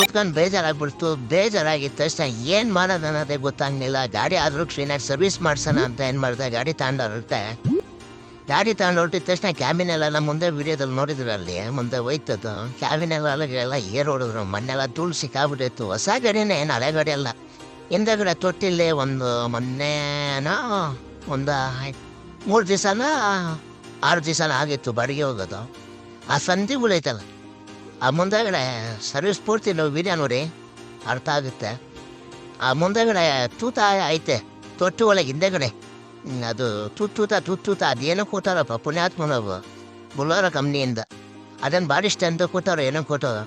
ಕೂತ್ಕೊಂಡು ಬೇಜಾರಾಗ್ಬಿಡ್ತು. ಬೇಜಾರಾಗಿದ್ದ ತಕ್ಷಣ ಏನು ಮಾಡೋದು ಅನ್ನೋದೇ ಗೊತ್ತಾಗ್ಲಿಲ್ಲ. ಗಾಡಿ ಆದರೂ ಕ್ಲೀನಾಗಿ ಸರ್ವಿಸ್ ಮಾಡ್ಸೋಣ ಅಂತ ಏನು ಮಾಡಿದೆ? ಗಾಡಿ ತಗೊಂಡು ಹೊರಟೆ ಗಾಡಿ ತಗೊಂಡು ಹೊರಟಿದ ತಕ್ಷಣ ಕ್ಯಾಬಿನೆಲ್ಲ ಮುಂದೆ ವಿಡಿಯೋದಲ್ಲಿ ನೋಡಿದ್ರು ಅಲ್ಲಿ? ಮುಂದೆ ಹೋಯ್ತದ್ದು ಕ್ಯಾಬಿನ್ ಎಲ್ಲ ಏರ್ ಹೊಡಿದ್ರು. ಮಣ್ಣೆಲ್ಲ ಧೂಳು ಸಿಕ್ಕಾಗ್ಬಿಟ್ಟಿತ್ತು. ಹೊಸ ಗಾಡಿನೇ ಏನು ಹಳೆ ಗಾಡಿ ಅಲ್ಲ. ಹಿಂದಗಡೆ ತೊಟ್ಟಿಲ್ಲೇ ಒಂದು ಮೊನ್ನೆನೋ, ಒಂದು ಮೂರು ದಿವಸನ, ಆರು ದಿವಸನ ಆಗಿತ್ತು. ಬಾಡಿಗೆ ಹೋಗೋದು. ಆ ಸಂಧಿ ಉಳೈತಲ್ಲ. ಆ ಮುಂದೆಗಡೆ ಸರ್ವಿಸ್ ಪೂರ್ತಿ ನಾವು ವಿಡಿಯೋ ನೋಡಿ ಅರ್ಥ ಆಗುತ್ತೆ. ಆ ಮುಂದೆಗಡೆ ತೂತ ಐತೆ, ತೊಟ್ಟು ಒಳಗೆ ಹಿಂದೆಗಡೆ. ಅದು ತುತ್ತೂತ ತುತ್ತೂತ ಅದೇನೋ ಕೂತಾರಪ್ಪ ಪುಣ್ಯಾತ್ಮನವು ಬುಲ್ಲೋರ ಕಂಪ್ನಿಯಿಂದ. ಅದನ್ನು ಇಷ್ಟ ಅಂತ ಕೂತಾರೋ ಏನೋ ಕೂತಾರೋ.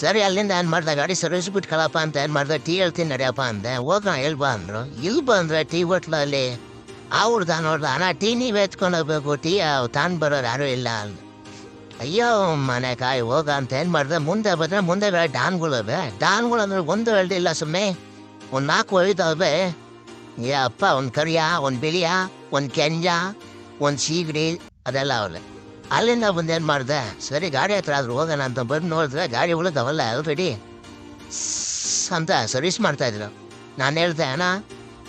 ಸರಿ, ಅಲ್ಲಿಂದ ಏನು ಮಾಡ್ದೆ, ಗಾಡಿ ಸರ್ವಿಸ್ ಬಿಟ್ಕೊಳಪ್ಪ ಅಂತ ಏನು ಮಾಡ್ದೆ, ಟೀ ಹೇಳ್ತೀನಿ ನಡಿಯಪ್ಪ ಅಂದೆ. ಹೋಗೋಣ ಎಲ್ಲಿ ಬಾ ಅಂದರು. ಇಲ್ಲಿ ಬಂದರೆ ಟೀ ಹೋಟ್ಲಲ್ಲಿ, ಆ ಹುಡ್ದ ನೋಡ್ದ, ಅಣ್ಣ, ಟೀ ನೀವು ಎತ್ಕೊಂಡು ಹೋಗ್ಬೇಕು, ಟೀ ತಾನು ಬರೋರು ಯಾರೂ ಇಲ್ಲ ಅಂದ. ಅಯ್ಯೋ ಮನೆ ಕಾಯಿ ಹೋಗ ಅಂತ ಏನು ಮಾಡಿದೆ? ಮುಂದೆ ಬಂದರೆ ಮುಂದೆ ಬೇರೆ ಡಾನ್ಗಳು ಅಂದ್ರೆ ಒಂದು ಹೇಳ್ದಿಲ್ಲ ಸುಮ್ಮನೆ. ಒಂದು ನಾಲ್ಕು ಐದವೆ ಏ ಅಪ್ಪ, ಒಂದು ಕರಿಯ, ಒಂದು ಬಿಳಿಯ, ಒಂದು ಕೆಂಜ ಒಂದು ಸೀಗಡಿ, ಅದೆಲ್ಲ ಅವಳೆ ಅಲ್ಲಿಂದ ಬಂದು ಏನು ಮಾಡಿದೆ? ಸರಿ, ಗಾಡಿ ಹತ್ರ ಆದ್ರೂ ಹೋಗೋಣ ಅಂತ ಬಂದು ನೋಡಿದ್ರೆ ಗಾಡಿ ಉಳಿದವಲ್ಲ ಆಲ್ರೆಡಿ. ಅಂತ ಸರ್ವಿಸ್ ಮಾಡ್ತಾಯಿದ್ರು ನಾನು ಹೇಳ್ದೆ, ಅಣ್ಣ,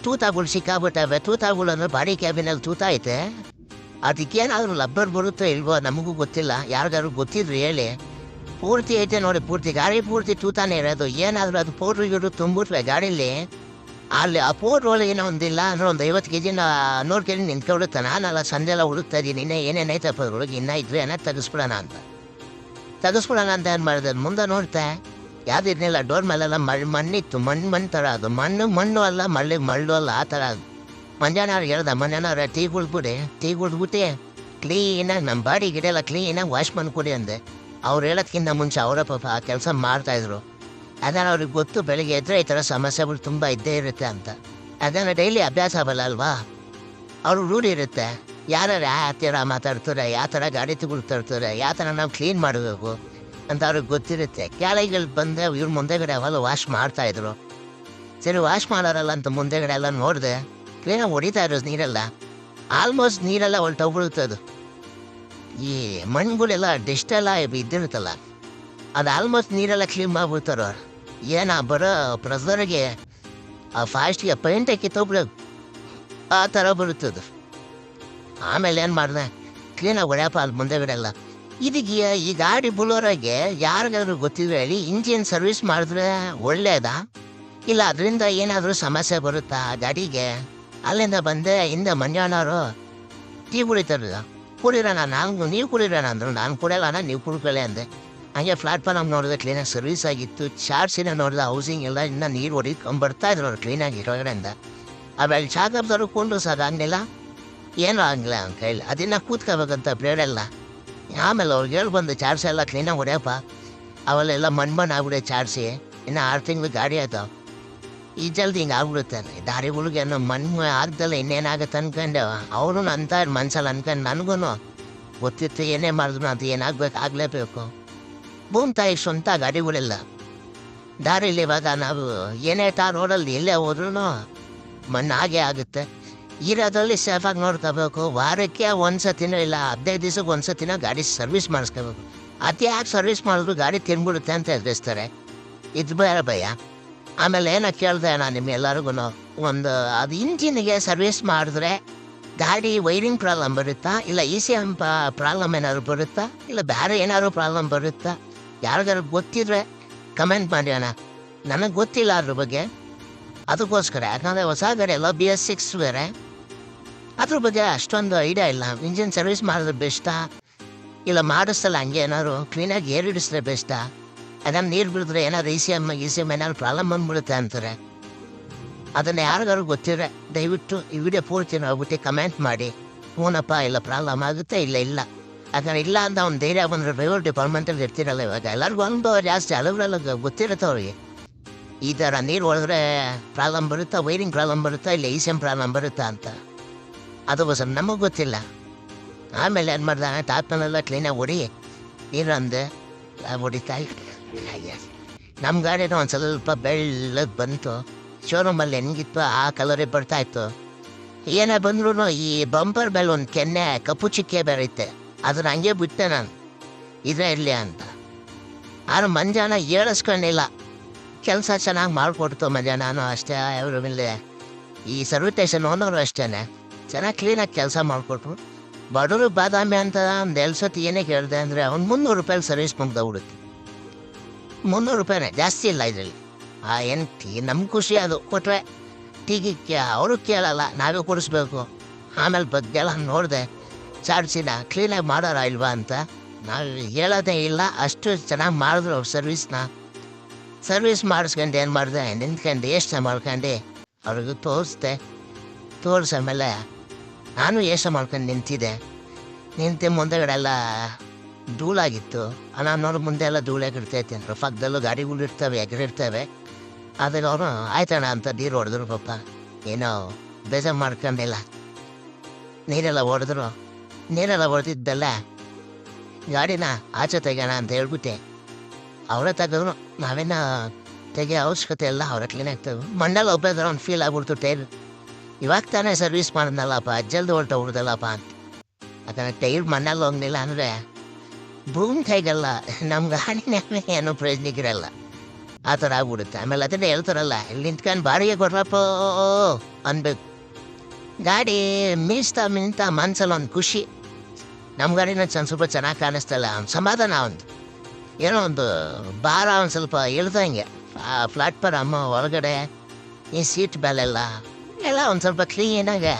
ತೂತಾಗಳು ಸಿಕ್ಕಾಬಿಟ್ಟವೆ ತೂತಾಗಳು ಅಂದ್ರೆ ಬಾಡಿ ಕ್ಯಾಬಿನಲ್ಲಿ ತೂತ ಐತೆ. ಅದಕ್ಕೇನಾದ್ರೂ ಲಬ್ಬರ್ ಬರುತ್ತೋ ಇಲ್ವೋ ನಮಗೂ ಗೊತ್ತಿಲ್ಲ. ಯಾರಿಗಾದ್ರು ಗೊತ್ತಿದ್ರು ಹೇಳಿ. ಪೂರ್ತಿ ಐತೆ ನೋಡಿ, ಪೂರ್ತಿ ಗಾಡಿ ಪೂರ್ತಿ ತೂತಾನೆ ಇರೋದು. ಏನಾದರೂ ಅದು ಪೌಡ್ರ್ ಗಿಡ್ರು ತುಂಬಿಟ್ವೆ ಗಾಡೀಲಿ, ಅಲ್ಲಿ ಆ ಪೌಡ್ರ್ ಒಳಗೆ ಏನೋ ಒಂದಿಲ್ಲ ಅಂದ್ರೆ ಒಂದು ಐವತ್ತು ಕೆ ಜಿನ ನೂರು ಕೆ ಜಿ ನಿಂತ್ಕೊಬಿಡುತ್ತೆ ನಾನಲ್ಲ ಸಂಜೆ ಎಲ್ಲ ಹುಡುಕ್ತಾ ಇದ್ದೀನಿ. ಇನ್ನೇ ಏನೇನೈತಪ್ಪ ಅದ್ರೊಳಗೆ ಇನ್ನೂ ಇದ್ರೆ ಏನೋ ತೆಗೆಸ್ಬಿಡೋಣ ಅಂತ. ತೆಗೆಸ್ಬಿಡೋಣ ಅಂತ ಏನು ಮಾಡಿದೆ? ಮುಂದೆ ನೋಡ್ತೆ. ಯಾವ್ದು ಇರಲಿಲ್ಲ. ಡೋರ್ ಮೇಲೆಲ್ಲ ಮಳ್ ಮಣ್ಣಿತ್ತು. ಮಣ್ಣು ಮಣ್ಣು ಥರ ಅದು. ಮಣ್ಣು ಮಣ್ಣು ಅಲ್ಲ, ಮಳ್ಳಿ ಮಳ್ಳು ಅಲ್ಲ, ಆ ಥರ ಅದು. ಮಂಜಾನವ್ರು ಹೇಳ್ದ ಮನೆಯವ್ರ ಟೀ ಕುಡ್ದ್ಬಿಡಿ ಟೀ ಕುಡ್ದ್ಬಿಟ್ಟು ಕ್ಲೀನಾಗಿ ನಮ್ಮ ಬಾಡಿ ಗಿಡ ಕ್ಲೀನಾಗಿ ವಾಶ್ ಮಾಡ್ಕೊಡಿ ಅಂದೆ. ಅವ್ರು ಹೇಳೋದ್ಕಿಂತ ಮುಂಚೆ ಅವರ ಪಾಪ ಆ ಕೆಲಸ ಮಾಡ್ತಾಯಿದ್ರು ಅದನ್ನು ಅವ್ರಿಗೆ ಗೊತ್ತು ಬೆಳಿಗ್ಗೆ ಎದ್ರೆ ಈ ಥರ ಸಮಸ್ಯೆಗಳು ತುಂಬ ಇದ್ದೇ ಇರುತ್ತೆ ಅಂತ. ಅದನ್ನು ಡೈಲಿ ಅಭ್ಯಾಸ ಆಗಲ್ಲ ಅಲ್ವಾ? ಅವರು ರೂಢಿ ಇರುತ್ತೆ. ಯಾರ್ಯಾರು ಯಾವ ಥರ ಮಾತಾಡ್ತಾರೆ ಯಾವ ಥರ ಗಾಡಿ ತಗೊಳ್ತಿರ್ತಾರೆ ಯಾವ ಥರ ನಾವು ಕ್ಲೀನ್ ಮಾಡಬೇಕು ಅಂತ ಅವ್ರಿಗೆ ಗೊತ್ತಿರುತ್ತೆ. ಕ್ಯಾಲೆಗಳು ಬಂದೆ ಇವ್ರು ಮುಂದೆಗಡೆ ಅವೆಲ್ಲ ವಾಶ್ ಮಾಡ್ತಾಯಿದ್ರು ಸರಿ ವಾಶ್ ಮಾಡೋರಲ್ಲ ಅಂತ ಮುಂದೆಗಡೆ ಎಲ್ಲ ನೋಡಿದೆ ಕ್ಲೀನಾಗಿ ಹೊಡಿತಾ ಇರೋದು ನೀರೆಲ್ಲ. ಆಲ್ಮೋಸ್ಟ್ ನೀರೆಲ್ಲ ಅದು ಈ ಮಣ್ಣುಗಳೆಲ್ಲ ಡೆಸ್ಟೆಲ್ಲ ಬಿದ್ದಿರುತ್ತಲ್ಲ. ಅದು ಆಲ್ಮೋಸ್ಟ್ ನೀರೆಲ್ಲ ಕ್ಲೀನ್ ಮಾಡ್ಬಿಡ್ತಾರ ಏನ ಬರೋ ಪ್ರಸರ್ಗೆ ಆ ಫಾಸ್ಟ್ಗೆ ಪೈಂಟ್ ಕಿತ್ತೋಗ್ಬಿಡೋದು ಆ ಥರ ಬರುತ್ತದು. ಆಮೇಲೆ ಏನು ಮಾಡಿದೆ? ಕ್ಲೀನಾಗಿ ಹೊಡ್ಯಪ್ಪ ಅಲ್ಲಿ ಮುಂದೆ ಬಿಡೋಲ್ಲ. ಇದಕ್ಕೆ ಈ ಗಾಡಿ ಬುಲೋರಾಗೆ ಯಾರಿಗಾದ್ರೂ ಗೊತ್ತಿದ್ರೆ ಹೇಳಿ, ಇಂಜಿನ್ ಸರ್ವಿಸ್ ಮಾಡಿದ್ರೆ ಒಳ್ಳೆಯದಾ ಇಲ್ಲ, ಅದರಿಂದ ಏನಾದರೂ ಸಮಸ್ಯೆ ಬರುತ್ತಾ ಆ ಗಾಡಿಗೆ? ಅಲ್ಲಿಂದ ಬಂದೆ, ಹಿಂದೆ ಮಂಜಾನವರು ಟೀ ಕುಡಿತಾರಲ್ಲ ಕುಡಿರೋಣ ನಾನು ನೀವು ಕುಡಿರೋಣ ಅಂದರು, ನಾನು ಕುಡಿಯಲ್ಲಣ್ಣ ನೀವು ಕುಡ್ಕೊಳ್ಳಿ ಅಂದೆ. ಹಾಗೆ ಪ್ಲಾಟ್ಫಾರ್ಮ್ ನೋಡಿದೆ ಕ್ಲೀನಾಗಿ ಸರ್ವಿಸ್ ಆಗಿತ್ತು. ಚಾರ್ಸಿನ ನೋಡಿದೆ ಹೌಸಿಂಗ್ ಎಲ್ಲ ಇನ್ನೂ ನೀರು ಹೊಡಿಕೊಂಡು ಬರ್ತಾ ಇದ್ರು ಅವ್ರು ಕ್ಲೀನಾಗಿ ಕೆಳಗಡೆಯಿಂದ ಆಮೇಲೆ ಚಾಕಬ್ದವ್ರು ಕೊಂಡ್ರು ಸರ್, ಆಗಲಿಲ್ಲ. ಏನೂ ಆಗಲಿಲ್ಲ ಅವ್ನ ಕೈಲಿ. ಅದನ್ನು ಕೂತ್ಕೋಬೇಕಂತ ಬ್ಲೇಡೆಲ್ಲ ಆಮೇಲೆ ಅವ್ರಿಗೆ ಹೇಳಿ ಬಂದು ಚಾರ್ಜ್ ಎಲ್ಲ ಕ್ಲೀನಾಗಿ ಹೊಡೆಯಪ್ಪ. ಅವೆಲ್ಲ ಮಣ್ಣು ಮಣ್ಣು ಆಗ್ಬಿಡೆ ಚಾರ್ಜಿ ಇನ್ನು ಆರು ತಿಂಗಳು ಗಾಡಿ ಆಯ್ತಾವ ಈ ಜಲ್ದಿ ಹಿಂಗೆ ಆಗ್ಬಿಡುತ್ತೆ. ದಾರಿಗಳಿಗೆ ಅನ್ನೋ ಮಣ್ಣು ಆಗ್ದಲ್ಲ ಇನ್ನೇನಾಗತ್ತೆ ಅನ್ಕೊಂಡೆ. ಅವರು ಅಂತ ಮನ್ಸಲ್ಲಿ ಅನ್ಕೊಂಡು ನನಗೂ ಗೊತ್ತಿತ್ತು ಏನೇ ಮಾಡಿದ್ರು ಅದು ಏನಾಗ್ಬೇಕು, ಆಗಲೇಬೇಕು. ಭೂಮಿ ತಾಯಿ ಸ್ವಂತ ಗಾಡಿಗಳಿಲ್ಲ. ದಾರಿಲಿ ಇವಾಗ ನಾವು ಏನೇ ತಾ ರೋಡಲ್ಲಿ ಎಲ್ಲೇ ಹೋದ್ರೂ ಮಣ್ಣು ಹಾಗೆ ಆಗುತ್ತೆ. ಇರೋದ್ರಲ್ಲಿ ಸೇಫಾಗಿ ನೋಡ್ಕೋಬೇಕು. ವಾರಕ್ಕೆ ಒಂದು ಸತಿನೋ ಇಲ್ಲ, ಹದಿನೈದು ದಿವಸಕ್ಕೆ ಒಂದು ಸತಿನೋ ಗಾಡಿ ಸರ್ವಿಸ್ ಮಾಡಿಸ್ಕೋಬೇಕು. ಅತಿ ಯಾಕೆ ಸರ್ವಿಸ್ ಮಾಡಿದ್ರು ಗಾಡಿ ತಿನ್ಬಿಡುತ್ತೆ ಅಂತ ಎದುರಿಸ್ತಾರೆ ಇದು ಬೇರೆ ಭಯ. ಆಮೇಲೆ ಏನ ಕೇಳಿದೆ ನಾನು ನಿಮ್ಮೆಲ್ಲರಿಗೂ ಒಂದು ಅದು ಇಂಜಿನ್ಗೆ ಸರ್ವಿಸ್ ಮಾಡಿದ್ರೆ ಗಾಡಿ ವೈರಿಂಗ್ ಪ್ರಾಬ್ಲಮ್ ಬರುತ್ತಾ? ಇಲ್ಲ ಇ ಸಿ ಎಂ ಪ್ರಾಬ್ಲಮ್ ಏನಾದ್ರು ಬರುತ್ತಾ? ಇಲ್ಲ ಬೇರೆ ಏನಾದ್ರು ಪ್ರಾಬ್ಲಮ್ ಬರುತ್ತಾ? ಯಾರಿಗಾದ್ರು ಗೊತ್ತಿದ್ರೆ ಕಮೆಂಟ್ ಮಾಡಿ ಅಣ್ಣ. ನನಗೆ ಗೊತ್ತಿಲ್ಲ ಅದ್ರ ಬಗ್ಗೆ. ಅದಕ್ಕೋಸ್ಕರ, ಯಾಕಂದರೆ ಹೊಸ ಬೇರೆ ಎಲ್ಲ ಬಿ ಎಸ್ ಸಿಕ್ಸ್ ಬೇರೆ. ಅದ್ರ ಬಗ್ಗೆ ಅಷ್ಟೊಂದು ಐಡಿಯಾ ಇಲ್ಲ. ಇಂಜಿನ್ ಸರ್ವಿಸ್ ಮಾಡಿದ್ರೆ ಬೆಸ್ಟಾ? ಇಲ್ಲ ಮಾಡಿಸ್ತಲ್ಲ ಹಂಗೆ ಏನಾದ್ರು? ಕ್ಲೀನಾಗಿ ಏರಿಡಿಸ್ರೆ ಹಿಡಿಸಿದ್ರೆ ಬೆಸ್ಟಾ? ಅದನ್ನು ನೀರು ಬಿಡಿದ್ರೆ ಏನಾದ್ರು E C M E C M ಏನಾದ್ರು ಪ್ರಾಬ್ಲಮ್ ಬಂದ್ಬಿಡುತ್ತೆ ಅಂತಾರೆ. ಅದನ್ನು ಯಾರಿಗಾರು ಗೊತ್ತಿದ್ರೆ ದಯವಿಟ್ಟು ಈ ವಿಡಿಯೋ ಪೂರ್ತಿ ಹೋಗ್ಬಿಟ್ಟು ಕಮೆಂಟ್ ಮಾಡಿ. ಹ್ಞೂನಪ್ಪ ಇಲ್ಲ ಪ್ರಾಬ್ಲಮ್ ಆಗುತ್ತೆ, ಇಲ್ಲ ಇಲ್ಲ. ಯಾಕಂದ್ರೆ ಇಲ್ಲ ಅಂತ ಅವ್ನು ಧೈರ್ಯ ಬಂದರೆ ಡ್ರೈವರ್ ಡಿಪಾರ್ಟ್ಮೆಂಟಲ್ಲಿ ಇರ್ತಿರಲ್ಲ ಇವಾಗ. ಎಲ್ಲರಿಗೂ ಅನುಭವ ಜಾಸ್ತಿ, ಹಲವರೆಲ್ಲ ಗೊತ್ತಿರುತ್ತೆ ಅವ್ರಿಗೆ. ಈ ಥರ ನೀರು ಹೊಡೆದ್ರೆ ಪ್ರಾಬ್ಲಮ್ ಬರುತ್ತಾ ವೈರಿಂಗ್ ಪ್ರಾಬ್ಲಮ್ ಬರುತ್ತಾ, ಇಲ್ಲ ಇ ಸಿ ಎಂ ಪ್ರಾಬ್ಲಮ್ ಬರುತ್ತಾ ಅಂತ. ಅದು ಬಸ್ ನಮಗೆ ಗೊತ್ತಿಲ್ಲ. ಆಮೇಲೆ ಏನು ಮಾಡ್ದೆ ಟಾಪ್ನಲ್ಲೆಲ್ಲ ಕ್ಲೀನಾಗಿ ಹೊಡಿ. ನೀರು ಅಂದೆ ಹೊಡಿತಾ ನಮ್ಮ ಗಾಡಿನ ಒಂದು ಸ್ವಲ್ಪ ಬೆಳ್ಳಗೆ ಬಂತು. ಶೋರೂಮಲ್ಲಿ ಹೆಂಗಿತ್ತು ಆ ಕಲರೇ ಬರ್ತಾ ಇತ್ತು. ಏನೇ ಬಂದ್ರೂ ಈ ಬಂಪರ್ ಮೇಲೆ ಒಂದು ಕೆನ್ನೆ ಕಪ್ಪು ಚಿಕ್ಕೆ ಬೆರೈತೆ. ಅದನ್ನ ಹಂಗೆ ಬಿಟ್ಟೆ ನಾನು. ಇದೇ ಇರಲಿ ಅಂತ. ಆದ್ರೆ ಮಂಜಾನ ಹೇಳಿಸ್ಕೊಂಡಿಲ್ಲ ಕೆಲಸ ಚೆನ್ನಾಗಿ ಮಾಡಿಕೊಡ್ತು ಮಂಜಾನು. ನಾನು ಅಷ್ಟೇ ಅವರು ಮೇಲೆ ಈ ಸರ್ವಿಸ್ ಸ್ಟೇಷನ್ ಓನರು ಅಷ್ಟೇ ಚೆನ್ನಾಗಿ ಕ್ಲೀನಾಗಿ ಕೆಲಸ ಮಾಡಿಕೊಟ್ರು. ಬಡವರು ಬಾದಾಮಿ ಅಂತ ಒಂದು ಸತಿ ಏನೇ ಕೇಳಿದೆ ಅಂದರೆ ಅವ್ನು ಮುನ್ನೂರು ರೂಪಾಯಿ ಸರ್ವಿಸ್ ಮುಗ್ದೋಗ್ಬಿಡುತ್ತೆ. ಮುನ್ನೂರು ರೂಪಾಯಿನೇ. ಜಾಸ್ತಿ ಇಲ್ಲ ಇದರಲ್ಲಿ. ಆ ಏನು ನಮ್ಮ ಖುಷಿ ಅದು. ಕೊಟ್ಟರೆ ಕೇ ಅವರು ಕೇಳಲ್ಲ, ನಾವೇ ಕೊಡಿಸ್ಬೇಕು. ಆಮೇಲೆ ಬಗ್ಗೆಲ್ಲ ನೋಡಿದೆ ಚಾರ್ಜಿನ ಕ್ಲೀನಾಗಿ ಮಾಡೋರ ಇಲ್ವಾ ಅಂತ. ನಾವು ಹೇಳೋದೇ ಇಲ್ಲ, ಅಷ್ಟು ಚೆನ್ನಾಗಿ ಮಾಡಿದ್ರು ಅವ್ರು ಸರ್ವಿಸ್ನ. ಸರ್ವಿಸ್ ಮಾಡಿಸ್ಕೊಂಡು ಏನು ಮಾಡಿದೆ? ನಿಂತ್ಕೊಂಡು ಯೋಚನೆ ಮಾಡ್ಕೊಂಡು ಅವ್ರಿಗೆ ತೋರಿಸ್ದೆ. ತೋರಿಸಾಮೇಲೆ ನಾನು ಯೋಚನೆ ಮಾಡ್ಕೊಂಡು ನಿಂತಿದ್ದೆ. ನಿಂತು ಮುಂದೆಗಡೆ ಎಲ್ಲ ಧೂಳಾಗಿತ್ತು. ನಾನು ನೋಡಿ ಮುಂದೆ ಎಲ್ಲ ಧೂಳಾಗಿರ್ತೈತೆ ಅಂದರು. ಪಕ್ಕದಲ್ಲೂ ಗಾಡಿಗಳು ಇರ್ತವೆ ಎಗರಿರ್ತವೆ ಆದರೆ ಅವನು, ಆಯ್ತಣ್ಣ ಅಂತ ನೀರು ಹೊಡೆದ್ರು ಪಾಪ. ಏನೋ ಬೇಜಾರು ಮಾಡ್ಕೊಂಡಿಲ್ಲ. ನೀರೆಲ್ಲ ಹೊಡೆದ್ರು. ನೀರೆಲ್ಲ ಹೊಡೆದಿದ್ದಲ್ಲ. ಗಾಡಿನ ಆಚೆ ತೆಗೋಣ ಅಂತ ಹೇಳ್ಬಿಟ್ಟೆ. ಅವರೇ ತೆಗೆದ್ರು ನಾವೇನ ತೆಗಿಯೋ ಅವಶ್ಯಕತೆ ಎಲ್ಲ ಅವರ ಕ್ಲೀನ್ ಆಗ್ತವೆ. ಮಣ್ಣಲ್ಲಿ ಒಬ್ಬದ್ರ ಅವ್ನು ಫೀಲ್ ಆಗ್ಬಿಡ್ತು, ಟೈರ್. ಇವಾಗ ತಾನೇ ಸರ್ವಿಸ್ ಮಾಡಿದ್ನಲ್ಲಪ್ಪ, ಜಲ್ದಿ ಹೊರ್ಟೋಗ್ಬಿಡ್ದಲ್ಲಪ್ಪ ಅಂತ. ಯಾಕಂದರೆ ಟೈರ್ ಮಣ್ಣಲ್ಲಿ ಹೋಗ್ಲಿಲ್ಲ ಅಂದರೆ ಭೂಮಿ ಕೈಗಲ್ಲ ನಮ್ಮ ಹಣಿನೇ ಏನೂ ಪ್ರಯೋಜನಕ್ಕಿರಲ್ಲ ಆ ಥರ ಆಗ್ಬಿಡುತ್ತೆ. ಆಮೇಲೆ ಅದನ್ನೇ ಹೇಳ್ತಾರಲ್ಲ, ನಿಂತ್ಕೊಂಡು ಬಾರಿಗೆ ಕೊಡ್ರಪ್ಪ ಅನ್ಬೇಕು. ಗಾಡಿ ಮೀಸ್ತಾ ಮಿಂತ ಮನ್ಸಲ್ಲಿ ಒಂದು ಖುಷಿ. ನಮ್ಮ ಗಾಡಿನ ಚೆನ್ನ ಸ್ವಲ್ಪ ಚೆನ್ನಾಗಿ ಕಾಣಿಸ್ತಲ್ಲ, ಒಂದು ಸಮಾಧಾನ ಒಂದು. ಏನೋ ಒಂದು ಭಾರ ಒಂದು ಸ್ವಲ್ಪ ಇಳ್ದಂಗೆ ಆ ಪ್ಲಾಟ್ಫಾರಮ್ ಒಳಗಡೆ, ಈ ಸೀಟ್ ಬೆಲೆಲ್ಲ ಎಲ್ಲ ಒಂದು ಸ್ವಲ್ಪ ಕ್ಲೀನಾಗೆ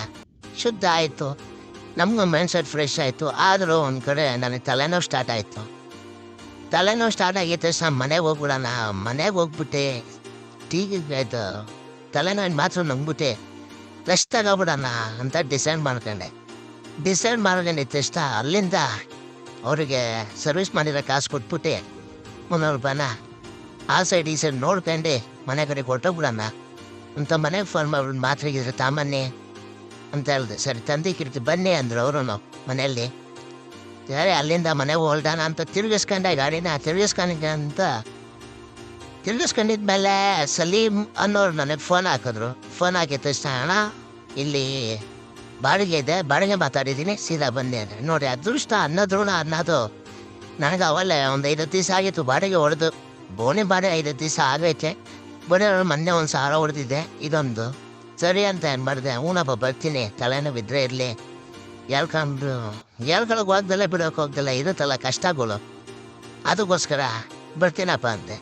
ಶುದ್ಧ ಆಯಿತು. ನಮಗೂ ಮೈಂಡ್ ಸೆಟ್ ಫ್ರೆಶ್ ಆಯಿತು ಆದರೂ ಒಂದು ಕಡೆ ನನಗೆ ತಲೆನೋವು ಸ್ಟಾರ್ಟ್ ಆಯಿತು ತಲೆನೋವು ಸ್ಟಾರ್ಟ್ ಆಗಿತ್ತು ತಕ್ಷಣ ಮನೆಗೆ ಹೋಗ್ಬಿಡೋಣ ಮನೆಗೆ ಹೋಗ್ಬಿಟ್ಟೆ ಟೀಗೆ ಆಯಿತು ತಲೆನೋವಿನ ಮಾತ್ರ ನಂಬಿಬಿಟ್ಟೆ ರೆಸ್ಟ್ ತಗೋಬಿಡೋಣ ಅಂತ ಡಿಸೈಡ್ ಮಾಡ್ಕೊಂಡೆ ಡಿಸೈಡ್ ಮಾಡ್ಕೊಂಡಿದ್ದ ತಕ್ಷಣ ಅಲ್ಲಿಂದ ಅವರಿಗೆ ಸರ್ವಿಸ್ ಮಾಡಿರೋ ಕಾಸು ಕೊಟ್ಬಿಟ್ಟೆ ಮುನ್ನೂರು ರೂಪಾಯಿನ ಆ ಸೈಡ್ ಈ ಸೈಡ್ ನೋಡ್ಕೊಂಡು ಮನೆ ಕಡೆ ಕೊಟ್ಟೋಗ್ಬಿಡೋಣ ಅಂತ ಮನೆಗೆ ಫೋನ್ ಮಾಡ್ಬಿಟ್ಟು ಮಾತ್ರೆಗಿದ್ರೆ ತಾಮನ್ನಿ ಅಂತ ಹೇಳಿದೆ. ಸರಿ, ತಂದೆ ಕಿರ್ತಿ, ಬನ್ನಿ ಅಂದರು ಅವರು ಮನೆಯಲ್ಲಿ. ಸರಿ, ಅಲ್ಲಿಂದ ಮನೆಗೆ ಹೊಲ್ದಾನ ಅಂತ ತಿರುಗಿಸ್ಕೊಂಡೆ ಗಾಡಿನ ಅಂತ ತಿರುಗಿಸ್ಕೊಂಡಿದ್ಮೇಲೆ ಸಲೀಮ್ ಅನ್ನೋರು ನನಗೆ ಫೋನ್ ಹಾಕಿದ್ರು. ಫೋನ್ ಹಾಕಿದ ತಕ್ಷಣ, ಅಣ್ಣ, ಇಲ್ಲಿ ಬಾಡಿಗೆ ಇದೆ, ಬಾಡಿಗೆ ಮಾತಾಡಿದ್ದೀನಿ, ಸೀದಾ ಬಂದೆ ಅಂದರೆ ನೋಡಿ, ಅದೃಷ್ಟ ಅನ್ನೋದ್ರೂಣ ಅನ್ನೋದು ನನಗೆ ಅವಲ್ಲೇ ಒಂದು ಐದು ದಿವಸ ಆಗಿತ್ತು. ಬಾಡಿಗೆ ಹೊಡೆದು, ಬೋಣಿ ಬಾಡಿ ಐದು ದಿವಸ ಆಗೈತೆ. ಬೋಣಿ ಮೊನ್ನೆ ಒಂದು ಸಾವಿರ ಹೊಡೆದಿದ್ದೆ, ಇದೊಂದು. ಸರಿ ಅಂತ ಏನು ಮಾಡಿದೆ? ಹೂನಪ್ಪ, ಬರ್ತೀನಿ. ತಲೆನೋವಿದ್ರೆ ಇರಲಿ. ಹೇಳ್ಕೊಂಡು ಹೇಳ್ಕೊಳಕ್ಕೆ ಹೋಗ್ದಲ್ಲ ಬಿಡೋಕೆ ಹೋಗ್ದಲ್ಲ. ಇರುತ್ತಲ್ಲ ಕಷ್ಟಗಳು. ಅದಕ್ಕೋಸ್ಕರ ಬರ್ತೀನಪ್ಪ ಅಂದೆ.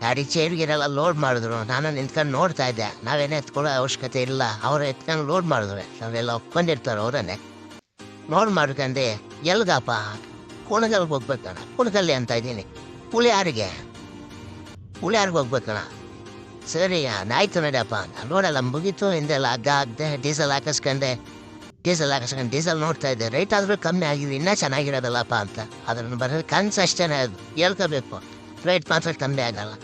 ಗಾಡಿ ಚೇರ್ಗಿರೆಲ್ಲ ಲೋಡ್ ಮಾಡಿದ್ರು. ನಾನು ನಿಂತ್ಕೊಂಡು ನೋಡ್ತಾ ಇದ್ದೆ. ನಾವೇನೇ ಎತ್ಕೊಳ್ಳೋ ಅವಶ್ಯಕತೆ ಇಲ್ಲ. ಅವರು ಎತ್ಕೊಂಡು ಲೋಡ್ ಮಾಡಿದ್ರು. ಅವರೆಲ್ಲ ಒಪ್ಕೊಂಡಿರ್ತಾರೆ ಅವರನ್ನೇ. ಲೋಡ್ ಮಾಡ್ಕಂಡು ಎಲ್ಗಪ್ಪ? ಕುಣಗಲ್ಗೆ ಹೋಗ್ಬೇಕಣ್ಣ ಕುಣಗಲ್ಲಿ ಅಂತ ಇದ್ದೀನಿ. ಪುಳಿಯಾರಿಗೆ. ಪುಳಿಯಾರಿಗೆ ಹೋಗ್ಬೇಕಣ್ಣ ಸರಿ ಆಯ್ತು ನಡಿಯಪ್ಪ ಅಂತ ನೋಡಲ್ಲ, ಮುಗೀತು, ಹಿಂದೆಲ್ಲ ಹಗ್ಗ ಹಾಕ್ದೆ ಡೀಸೆಲ್ ಹಾಕಿಸ್ಕೊಂಡೆ. ಡೀಸೆಲ್ ಹಾಕಿಸ್ಕೊಂಡು ಡೀಸೆಲ್ ನೋಡ್ತಾ ಇದ್ದೆ. ರೈಟ್ ಆದರೂ ಕಮ್ಮಿ ಆಗಿದೆ ಇನ್ನೂ ಚೆನ್ನಾಗಿರೋದಲ್ಲಪ್ಪ ಅಂತ. ಅದನ್ನು ಬರೋದು ಕನ್ಸು ಅಷ್ಟೇ ಅದು ಹೇಳ್ಕೋಬೇಕು. ರೇಟ್ ಮಾತ್ರ ಕಮ್ಮಿ ಆಗಲ್ಲ.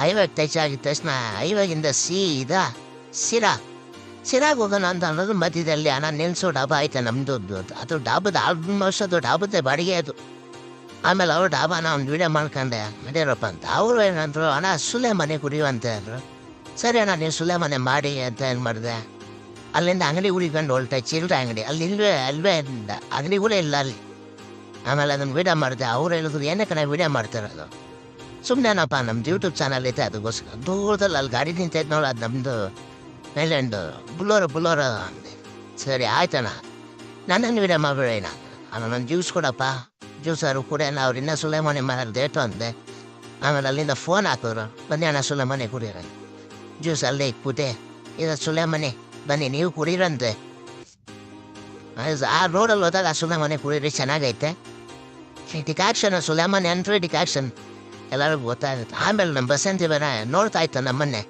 ಐವಾಗ ಟಚ್ ಆಗಿದ ತಕ್ಷಣ ಐವಾಗಿಂದ ಸೀದಾ ಸಿರಾ. ಸಿರಾಗ ಹೋಗೋಣ ಅಂತ ಅನ್ನೋದು ಮಧ್ಯದಲ್ಲಿ ಹಣ ನಿಲ್ಲಿಸೋ ಡಾಬಾ ಐತೆ ನಮ್ಮದು ಅದು ಡಾಬದ ಆಲ್ಮೋಸ್ಟ್ ಅದು ಡಾಬದ್ದೇ ಬಾಡಿಗೆ ಅದು. ಆಮೇಲೆ ಅವ್ರು ಡಾಬಾನ ಒಂದು ವಿಡಿಯೋ ಮಾಡ್ಕೊಂಡೆ. ನಡೀರಪ್ಪ ಅಂತ. ಅವರು ಏನಂದ್ರು, ಅಣ್ಣ ಸುಲೆ ಮನೆ ಕುಡಿಯುವಂತೆ ಅಂದರು. ಸರಿ ಅಣ್ಣ ನೀವು ಸುಲೆ ಮನೆ ಮಾಡಿ ಅಂತ ಏನು ಮಾಡಿದೆ. ಅಲ್ಲಿಂದ ಅಂಗಡಿ ಉಳಿಕೊಂಡು ಹೊಲ್ಟೆ ಚಿಲ್ಲರೆ ಅಂಗಡಿ. ಅಲ್ಲಿ ಇಲ್ವೇ, ಅಲ್ವೇ ಅಂಗಡಿ ಕೂಡ ಇಲ್ಲ ಅಲ್ಲಿ. ಆಮೇಲೆ ಅದನ್ನು ವೀಡಿಯೋ ಮಾಡಿದೆ. ಅವ್ರು ಹೇಳಿದ್ರು, ಏನೇ ಕಣ ವಿಡಿಯೋ ಮಾಡ್ತಿರೋದು? ಸುಮ್ಮನೆನಪ್ಪ ನಮ್ದು ಯೂಟ್ಯೂಬ್ ಚಾನಲ್ ಐತೆ ಅದಕ್ಕೋಸ್ಕರ ದೂರದಲ್ಲಿ ಅಲ್ಲಿ ಗಾಡಿ ನಿಂತೈತೆ ನೋಡಿ, ಅದು ನಮ್ಮದು ಮೇಲೆಂಡು ಬುಲ್ಲೋರ ಬುಲ್ಲೋರ ಸರಿ, ಆಯ್ತಣ್ಣ. ನನ್ನನ್ನು ವಿಡಿಯೋ ಮಾಡಬೇಡ ಅಣ್ಣ ನನ್ನ ಜ್ಯೂಸ್ ಕೊಡಪ್ಪ. ಜ್ಯೂಸರು ಕುಡಿಯೋಣ ಅವ್ರು ಇನ್ನೂ ಸುಲೇಮನೆ ಮನೆ ಡೇಟು ಅಂದೆ ಆಮೇಲೆ ಅಲ್ಲಿಂದ ಫೋನ್ ಹಾಕಿದ್ರು ಬನ್ನಿ ಅಣ್ಣ ಸುಲೇಮನೆ ಕುಡಿಯೋಣ ಜ್ಯೂಸ್ ಅಲ್ಲೇ ಇಕ್ಬಿಟ್ಟೆ ಇದು ಸುಲೇಮನೆ ಬನ್ನಿ ನೀವು ಕುಡೀರಂತೆ ಆ ರೋಡಲ್ಲಿ ಹೋದಾಗ ಆ ಸುಲೇಮನೆ ಕುಡೀರಿ ಚೆನ್ನಾಗೈತೆ ಡಿಕಾಕ್ಷನ್ ಸುಲೇಮನೆ ಅಂದ್ರೆ ಡಿಕಾಕ್ಷನ್ ಎಲ್ಲರಿಗೂ ಗೊತ್ತಾಗುತ್ತೆ ಆಮೇಲೆ ನಮ್ಮ ಬಸಂತಿ ಬೇರೆ ನೋಡ್ತಾ ಇತ್ತು ನಮ್ಮನ್ನೇ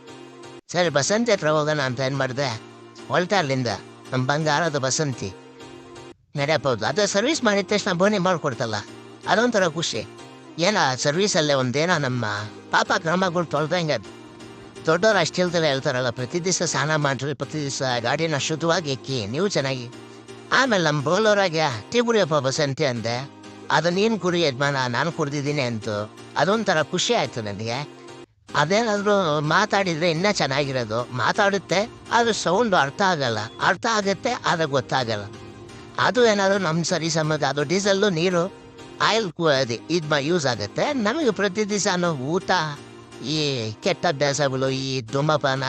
ಸರಿ ಬಸಂತಿ ಹತ್ರ ಹೋಗೋಣ ಅಂತ ಏನು ಮಾಡಿದೆ ಹೊಲ್ತಾ ಅಲ್ಲಿಂದ ನಮ್ಮ ಬಂಗಾರದ ಬಸಂತಿ ನಡೆಯಪ್ಪ ಹೌದು ಅದು ಸರ್ವಿಸ್ ಮಾಡಿದ ತಕ್ಷಣ ಬೋನಿ ಮಾಡಿಕೊಡ್ತಲ್ಲ. ಅದೊಂಥರ ಖುಷಿ. ಏನ ಸರ್ವೀಸಲ್ಲೇ ಒಂದೇನೋ ನಮ್ಮ ಪಾಪ ಕ್ರಮಗಳು ತೊಳ್ದಂಗೆ ದೊಡ್ಡವ್ರು ಅಷ್ಟು ಹೇಳ್ತಾರೆ, ಹೇಳ್ತಾರಲ್ಲ, ಪ್ರತಿ ದಿವಸ ಸ್ನಾನ ಮಾಡಿರಿ, ಪ್ರತಿ ದಿವಸ ಗಾಡಿನ ಶುದ್ಧವಾಗಿ ಎಕ್ಕಿ, ನೀವು ಚೆನ್ನಾಗಿ. ಆಮೇಲೆ ನಮ್ಮ ಬೋಲೋರಾಗೆ, ಟೀ ಕುಡಿಯಪ್ಪ ಬಸಂತಿ ಅಂದೆ. ಅದು ನೀನು ಕುಡಿ ಯಜಮಾನ, ನಾನು ಕುಡ್ದಿದ್ದೀನಿ ಅಂತು. ಅದೊಂಥರ ಖುಷಿ ಆಯಿತು ನನಗೆ. ಅದೇನಾದರೂ ಮಾತಾಡಿದರೆ ಇನ್ನೂ ಚೆನ್ನಾಗಿರೋದು. ಮಾತಾಡುತ್ತೆ, ಆದರೆ ಸೌಂಡು ಅರ್ಥ ಆಗಲ್ಲ. ಅರ್ಥ ಆಗುತ್ತೆ, ಆದರೆ ಗೊತ್ತಾಗಲ್ಲ. ಅದು ಏನಾದರೂ ನಮ್ಮ ಸರಿ ಸಮದ ಅದು ಡೀಸೆಲ್ಲು ನೀರು. ಆಯಿಲ್ ಇದು ಯೂಸ್ ಆಗುತ್ತೆ. ನಮಗೆ ಪ್ರತಿ ದಿವಸ ಊಟ, ಈ ಕೆಟ್ಟ ಅಭ್ಯಾಸಗಳು, ಈ ಧೂಮಪಾನ